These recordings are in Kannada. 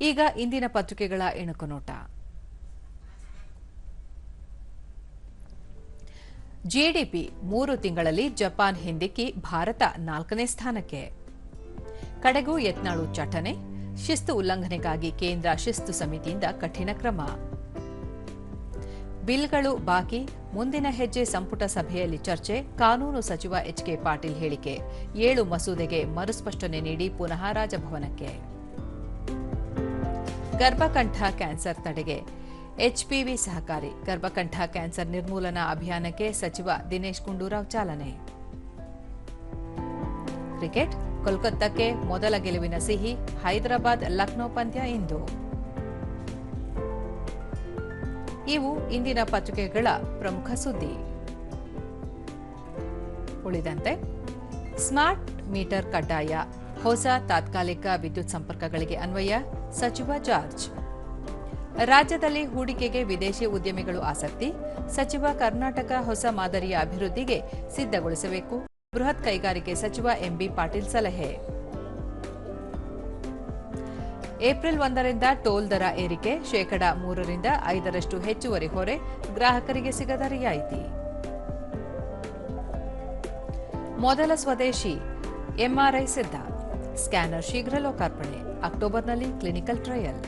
ಈಗ ಇಂದಿನ ಪತ್ರಿಕೆಗಳ ಇಣುಕು ನೋಟ. ಜಿಡಿಪಿ ಮೂರು ತಿಂಗಳಲ್ಲಿ ಜಪಾನ್ ಹಿಂದಿಕ್ಕಿ ಭಾರತ ನಾಲ್ಕನೇ ಸ್ಥಾನಕ್ಕೆ. ಕಡೆಗೂ ಯತ್ನಾಳು ಚಟನೆ, ಶಿಸ್ತು ಉಲ್ಲಂಘನೆಗಾಗಿ ಕೇಂದ್ರ ಶಿಸ್ತು ಸಮಿತಿಯಿಂದ ಕಠಿಣ ಕ್ರಮ. ಬಿಲ್ಗಳು ಬಾಕಿ, ಮುಂದಿನ ಹೆಜ್ಜೆ ಸಂಪುಟ ಸಭೆಯಲ್ಲಿ ಚರ್ಚೆ, ಕಾನೂನು ಸಚಿವ ಎಚ್ಕೆ ಪಾಟೀಲ್ ಹೇಳಿಕೆ, ಏಳು ಮಸೂದೆಗೆ ಮರುಸ್ಪಷ್ಟನೆ ನೀಡಿ ಪುನಃ ರಾಜಭವನಕ್ಕೆ. ಗರ್ಭಕಂಠ ಕ್ಯಾನ್ಸರ್ ತಡೆಗೆ. ಎಚ್ಪಿವಿ ಸಹಕಾರಿ. ಗರ್ಭಕಂಠ ಕ್ಯಾನ್ಸರ್ ನಿರ್ಮೂಲನಾ ಅಭಿಯಾನಕ್ಕೆ ಸಚಿವ ದಿನೇಶ್ ಗುಂಡೂರಾವ್ ಚಾಲನೆ. ಕ್ರಿಕೆಟ್, ಕೋಲ್ಕತ್ತಾಕ್ಕೆ ಮೊದಲ ಗೆಲುವಿನ ಸಿಹಿ, ಹೈದರಾಬಾದ್, ಲಕ್ನೋ ಪಂದ್ಯ ಇಂದು. ಇವು ಇಂದಿನ ಪತ್ರಿಕೆಗಳ ಪ್ರಮುಖ ಸುದ್ದಿ. ಉಳಿದಂತೆ, ಸ್ಮಾರ್ಟ್ ಮೀಟರ್ ಕಡ್ಡಾಯ. ಹೊಸ ತಾತ್ಕಾಲಿಕ ವಿದ್ಯುತ್ ಸಂಪರ್ಕಗಳಿಗೆ ಅನ್ವಯ. ಸಚಿವ ಜಾರ್ಜ್. ರಾಜ್ಯದಲ್ಲಿ ಹೂಡಿಕೆಗೆ ವಿದೇಶಿ ಉದ್ಯಮಿಗಳು ಆಸಕ್ತಿ, ಸಚಿವ ಕರ್ನಾಟಕ ಹೊಸ ಮಾದರಿಯ ಅಭಿವೃದ್ಧಿಗೆ ಸಿದ್ಧಗೊಳಿಸಬೇಕು, ಬೃಹತ್ ಕೈಗಾರಿಕೆ ಸಚಿವ ಎಂಬಿ ಪಾಟೀಲ್ ಸಲಹೆ. ಏಪ್ರಿಲ್ ಒಂದರಿಂದ ಟೋಲ್ ದರ ಏರಿಕೆ, ಶೇಕಡಾ ಮೂರರಿಂದ ಐದರಷ್ಟು ಹೆಚ್ಚುವರಿ ಹೊರೆ ಗ್ರಾಹಕರಿಗೆ ಸಿಗದ ರಿಯಾಯಿತಿ. ಮೊದಲ ಸ್ವದೇಶಿ, ಎಂಆರ್ಐ ಸಿದ್ಧ. ಸ್ಕ್ಯಾನರ್ ಶೀಘ್ರ ಲೋಕಾರ್ಪಣೆ. ಅಕ್ಟೋಬರ್ನಲ್ಲಿ ಕ್ಲಿನಿಕಲ್ ಟ್ರಯಲ್.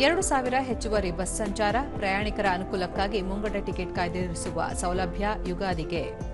ಎರಡು ಸಾವಿರ ಹೆಚ್ಚುವರಿ ಬಸ್ ಸಂಚಾರ ಪ್ರಯಾಣಿಕರ ಅನುಕೂಲಕ್ಕಾಗಿ ಮುಂಗಡ ಟಿಕೆಟ್ ಕಾಯ್ದಿರಿಸುವ ಸೌಲಭ್ಯ ಯುಗಾದಿಗೆ.